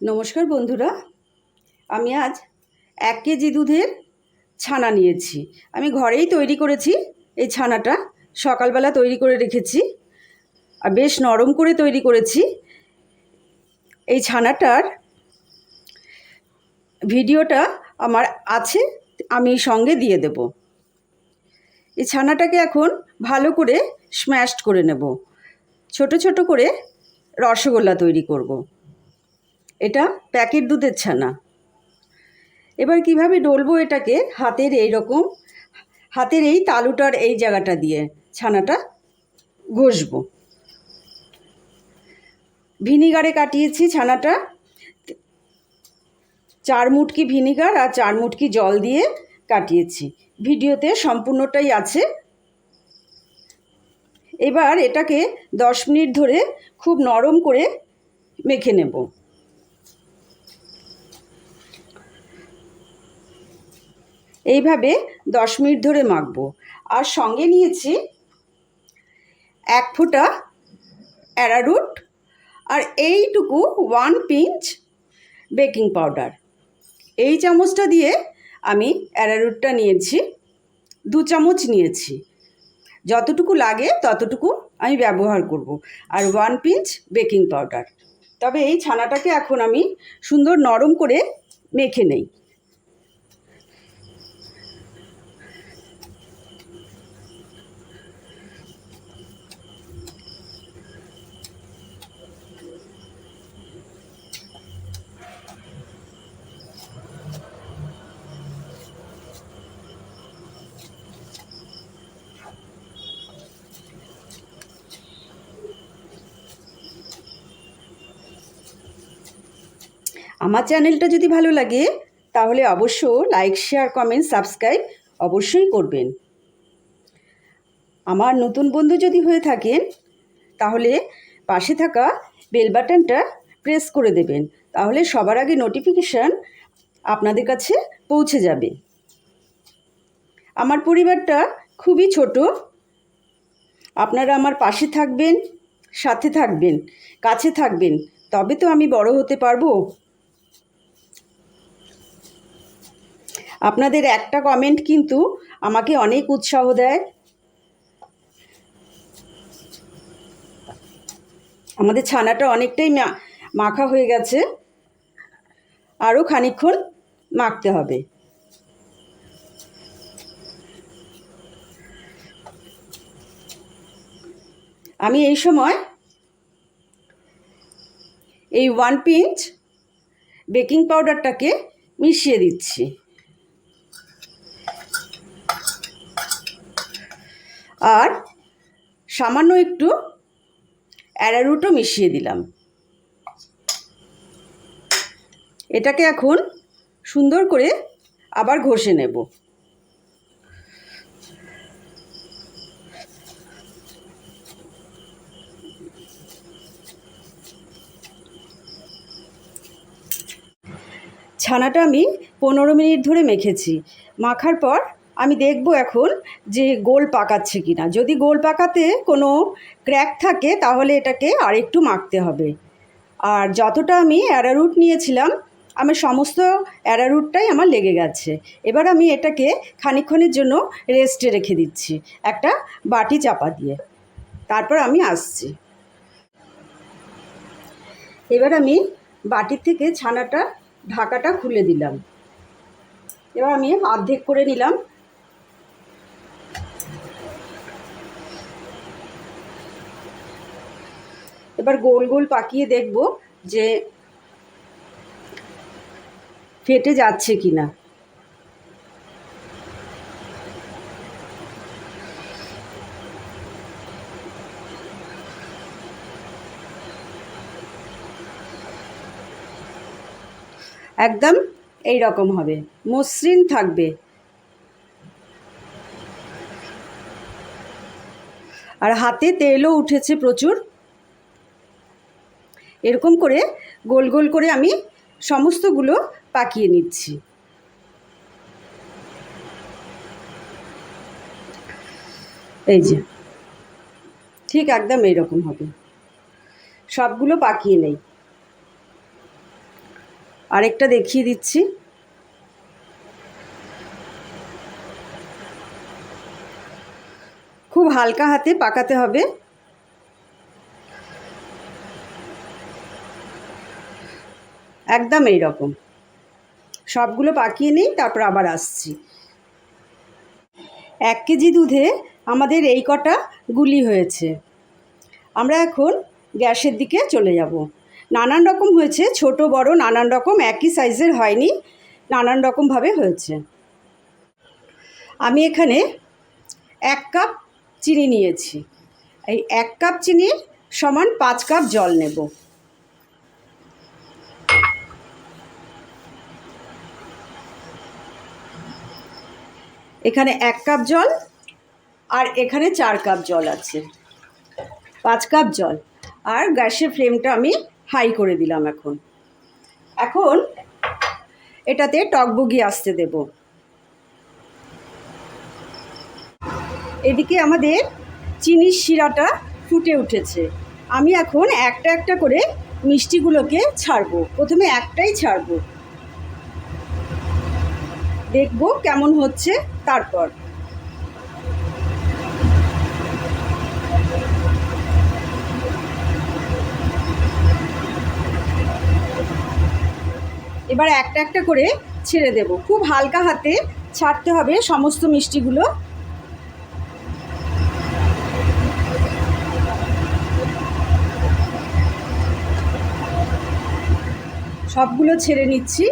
নমস্কার বন্ধুরা। আমি আজ এক কেজি দুধের ছানা নিয়েছি। আমি ঘরেই তৈরি করেছি এই ছানাটা। সকালবেলা তৈরি করে রেখেছি আর বেশ নরম করে তৈরি করেছি। এই ছানাটার ভিডিওটা আমার আছে, আমি সঙ্গে দিয়ে দেব। এই ছানাটাকে এখন ভালো করে স্ম্যাশড করে নেব। ছোট ছোট করে রসগোল্লা তৈরি করব। এটা প্যাকেট দুধের ছানা। এবার কীভাবে ডলবো এটাকে হাতের এই রকম, হাতের এই তালুটার এই জায়গাটা দিয়ে ছানাটা ঘষবো। ভিনিগারে কাটিয়েছি ছানাটা। চার মুটকি ভিনিগার আর চার মুটকি জল দিয়ে কাটিয়েছি। ভিডিওতে সম্পূর্ণটাই আছে। এবার এটাকে দশ মিনিট ধরে খুব নরম করে মেখে নেব। এইভাবে দশ মিনিট ধরে মাখবো। আর সঙ্গে নিয়েছি এক ফোঁটা অ্যারারুট আর এইটুকু ওয়ান পিঞ্চ বেকিং পাউডার এই চামচটা দিয়ে আমি অ্যারারুটটা নিয়েছি, দু চামচ নিয়েছি। যতটুকু লাগে ততটুকু আমি ব্যবহার করব আর ওয়ান পিঞ্চ বেকিং পাউডার তবে এই ছানাটাকে এখন আমি সুন্দর নরম করে মেখে নেই। আমার চ্যানেলটা যদি ভালো লাগে, তাহলে অবশ্য লাইক, শেয়ার, কমেন্ট, সাবস্ক্রাইব অবশ্যই করবেন। আমার নতুন বন্ধু যদি হয়ে থাকেন, তাহলে পাশে থাকা বেল বাটনটা প্রেস করে দেবেন। তাহলে সবার আগে নোটিফিকেশান আপনাদের কাছে পৌঁছে যাবে। আমার পরিবারটা খুবই ছোট। আপনারা আমার পাশে থাকবেন, সাথে থাকবেন, কাছে থাকবেন। তবে তো আমি বড় হতে পারব। আপনাদের একটা কমেন্ট কিন্তু আমাকে অনেক উৎসাহ দেয়। আমাদের ছানাটা অনেকটাই মাখা হয়ে গেছে। আরও খানিকক্ষণ মাখতে হবে। আমি এই সময় এই ওয়ান পিঞ্চ বেকিং পাউডারটাকে মিশিয়ে দিচ্ছি। আর সামান্য একটু অ্যারারুটও মিশিয়ে দিলাম। এটাকে এখন সুন্দর করে আবার ঘষে নেব। ছানাটা আমি পনেরো মিনিট ধরে মেখেছি। মাখার পর আমি দেখব এখন যে গোল পাকাচ্ছে কি না যদি গোল পাকাতে কোনো ক্র্যাক থাকে, তাহলে এটাকে আরেকটু মাখতে হবে। আর যতটা আমি অ্যারারুট নিয়েছিলাম, আমার সমস্ত অ্যারারুটটাই আমার লেগে গেছে। এবার আমি এটাকে খানিকক্ষণের জন্য রেস্টে রেখে দিচ্ছি, একটা বাটি চাপা দিয়ে। তারপর আমি আসছি। এবার আমি বাটির থেকে ছানাটা, ঢাকাটা খুলে দিলাম। এবার আমি অর্ধেক করে নিলাম। এবার গোল গোল পাকিয়ে দেখব যে ফেটে যাচ্ছে কি না একদম এই রকম হবে, মসৃণ থাকবে। আর হাতে তেলও উঠেছে প্রচুর। এরকম করে গোল গোল করে আমি সমস্তগুলো পাকিয়ে নিচ্ছি। এই যে। ঠিক একদম এইরকম হবে। সবগুলো পাকিয়ে নেই। আরেকটা দেখিয়ে দিচ্ছি। খুব হালকা হাতে পাকাতে হবে। একদম এই রকম সবগুলো পাকিয়ে নিই, তারপর আবার আসছি। এক কেজি দুধে আমাদের এই কটা গুলি হয়েছে। আমরা এখন গ্যাসের দিকে চলে যাব। নানান রকম হয়েছে, ছোট, বড়, নানান রকম, একই সাইজের হয়নি, নানান রকমভাবে হয়েছে। আমি এখানে এক কাপ চিনি নিয়েছি। এই এক কাপ চিনির সমান পাঁচ কাপ জল নেব। এখানে এক কাপ জল আর এখানে চার কাপ জল আছে। পাঁচ কাপ জল। আর গ্যাসের ফ্লেমটা আমি হাই করে দিলাম এখন। এখন এটাতে টকবগি আসতে দেব। এদিকে আমাদের চিনির শিরাটা ফুটে উঠেছে। আমি এখন একটা একটা করে মিষ্টিগুলোকে ছাড়বো। প্রথমে একটাই ছাড়বো। দেখব কেমন হচ্ছে তারপর। এবার একটা একটা করে ছেড়ে দেব। খুব হালকা হাতে ছাড়তে হবে সমস্ত মিষ্টিগুলো। সবগুলো ছেড়ে নিচ্ছি।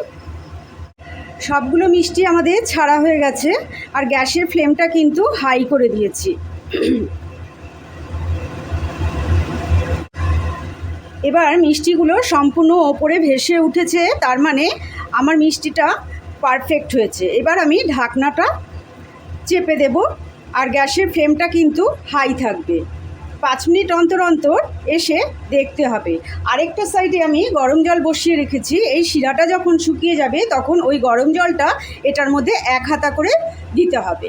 সবগুলো মিষ্টি আমাদের ছাড়া হয়ে গেছে, আর গ্যাসের ফ্লেমটা কিন্তু হাই করে দিয়েছি। এবার মিষ্টিগুলো সম্পূর্ণ ওপরে ভেসে উঠেছে, তার মানে আমার মিষ্টিটা পারফেক্ট হয়েছে। এবার আমি ঢাকনাটা চেপে দেব, আর গ্যাসের ফ্লেমটা কিন্তু হাই থাকবে। পাঁচ মিনিট অন্তর অন্তর এসে দেখতে হবে। আরেকটা সাইডে আমি গরম জল বসিয়ে রেখেছি। এই শিরাটা যখন শুকিয়ে যাবে, তখন ওই গরম জলটা এটার মধ্যে এক হাতা করে দিতে হবে।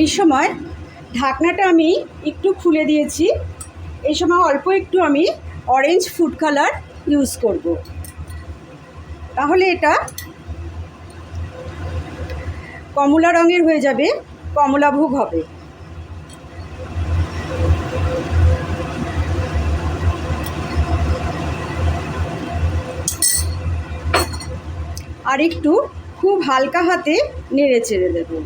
এই সময় ঢাকনাটা আমি একটু খুলে দিয়েছি। এই সময় অল্প একটু আমি অরেঞ্জ ফুড কালার ইউজ করব। তাহলে এটা কমলা রঙের হয়ে যাবে কমলা ভোগ হবে। আর একটু খুব হালকা হাতে নেড়ে চেড়ে দেবো।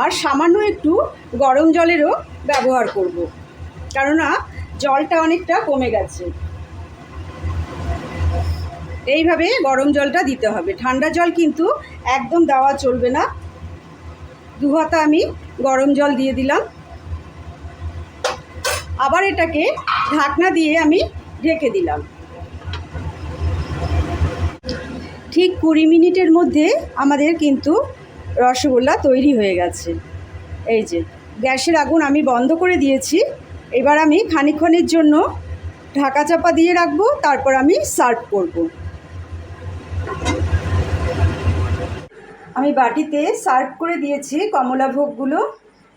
আর সামান্য একটু গরম জলেরও ব্যবহার করব, কেননা জলটা অনেকটা কমে গেছে। এইভাবে গরম জলটা দিতে হবে। ঠান্ডা জল কিন্তু একদম দেওয়া চলবে না। দু হাতা আমি গরম জল দিয়ে দিলাম। আবার এটাকে ঢাকনা দিয়ে আমি ঢেকে দিলাম। ঠিক কুড়ি মিনিটের মধ্যে আমাদের কিন্তু রসগোল্লা তৈরি হয়ে গেছে। এই যে, গ্যাসের আগুন আমি বন্ধ করে দিয়েছি। এবার আমি খানিক্ষণের জন্য ঢাকা চাপা দিয়ে রাখব, তারপর আমি সার্ভ করব। আমি বাটিতে সার্ভ করে দিয়েছি কমলাভোগগুলো।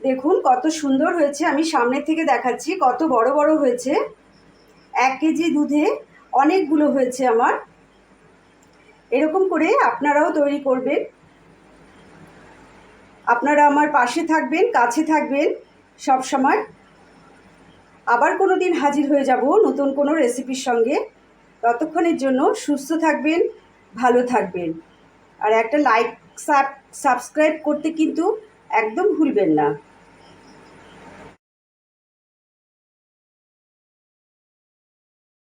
দেখুন, কত সুন্দর হয়েছে। আমি সামনে থেকে দেখাচ্ছি, কত বড় বড় হয়েছে। এক কেজি দুধে অনেকগুলো হয়েছে আমার। এরকম করে আপনারাও তৈরি করবেন। আপনারা আমার পাশে থাকবেন, কাছে থাকবেন সব সময়। আবার কোনো দিন হাজির হয়ে যাব নতুন কোনো রেসিপির সঙ্গে। ততক্ষণের জন্য সুস্থ থাকবেন, ভালো থাকবেন। আর একটা লাইক সাবস্ক্রাইব করতে কিন্তু একদম ভুলবেন না।